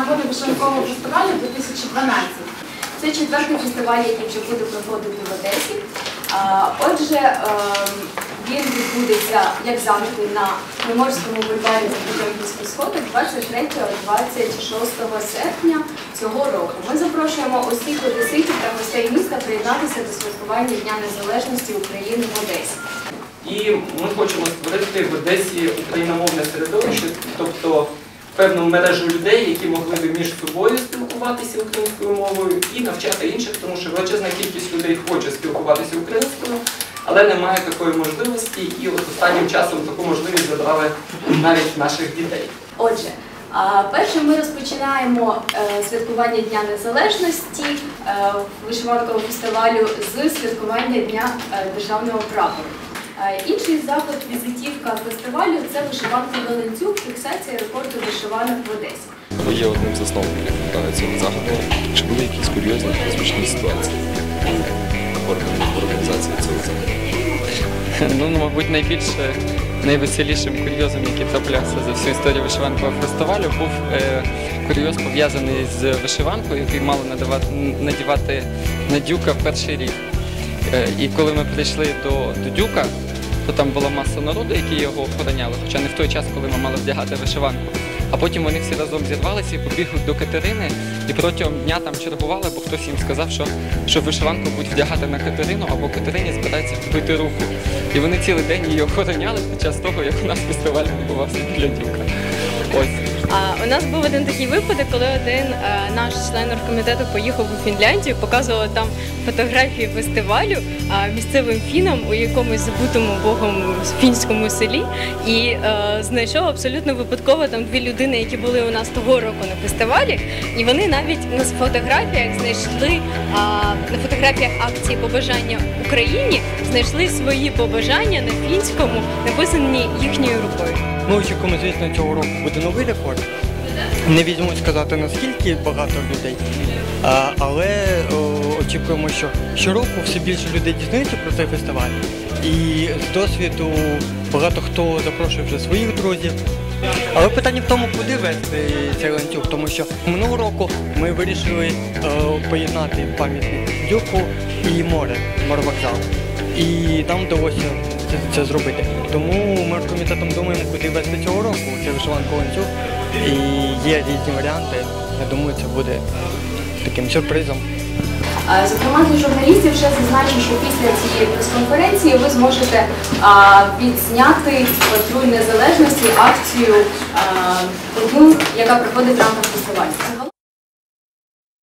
Нагоди вишиванкового фестивалю 2012. Це четвертий фестиваль, який вже буде проходити в Одесі. Отже, ем, він відбудеться, як завжди, на Приморському бульварі Запорізьких сходах 23-26 серпня цього року. Ми запрошуємо усіх одеситів та гостей міста приєднатися до святкування Дня Незалежності України в Одесі. І ми хочемо створити в Одесі україномовне середовище, тобто певну мережу людей, які могли би між собою спілкуватися українською мовою і навчати інших, тому що величезна кількість людей хоче спілкуватися українською, але немає такої можливості, і от останнім часом таку можливість забрали навіть наших дітей. Отже, а, перше ми розпочинаємо е, святкування Дня Незалежності е, вишиванкового фестивалю з святкування Дня е, державного прапору. Інший заход візитівка фестивалю це вишиванка Галенцюк, фіксація рекорду вишиванок в Одесі. Ви є одним з засновників е, цього заходу. Чи були якісь курйозні незвичні ситуації в організації цього заходу? Ну, ну, мабуть, найбільше найвеселішим курйозом, який траплявся за всю історію вишиванкового фестивалю, був е, курйоз пов'язаний з вишиванкою, який мало надавати, надівати Надюка в перший рік. Е, і коли ми прийшли до, Дюка, то там була маса народу, які його охороняли, хоча не в той час, коли ми мали вдягати вишиванку. А потім вони всі разом зірвалися і побігли до Катерини, і протягом дня там чергували, бо хтось їм сказав, що, що вишиванку будуть вдягати на Катерину, або Катерині збирається вбити руку. І вони цілий день її охороняли під час того, як у нас фестиваль відбувався біля Дюка. Ось. У нас був один такий випадок, коли один е, наш член оргкомітету поїхав у Фінляндію, показував там фотографії фестивалю місцевим фінам у якомусь забутому богом фінському селі, і е, знайшов абсолютно випадково там дві людини, які були у нас того року на фестивалі, і вони навіть на фотографіях знайшли на фотографіях акції побажання Україні, знайшли свої побажання на фінському, написані їхньою рукою. Ми очікуємо, звісно, цього року буде новий рекорд. Не візьму сказати наскільки багато людей, але очікуємо, що щороку все більше людей дізнаються про цей фестиваль. І з досвіду багато хто запрошує вже своїх друзів. Але питання в тому, куди вести цей ланцюг, тому що минулого року ми вирішили поєднати пам'ятник Дюку і море, моровокзал. І нам вдалося це, це зробити. Тому ми комітетом думаємо, куди вести цього року. Це вишиванка ланцюг. І є різні варіанти. Я думаю, це буде таким сюрпризом. Зокрема, для журналістів ще зазначу, що після цієї прес-конференції ви зможете а, відзняти патруль незалежності акцію, а, яка проходить в рамках фестивалю.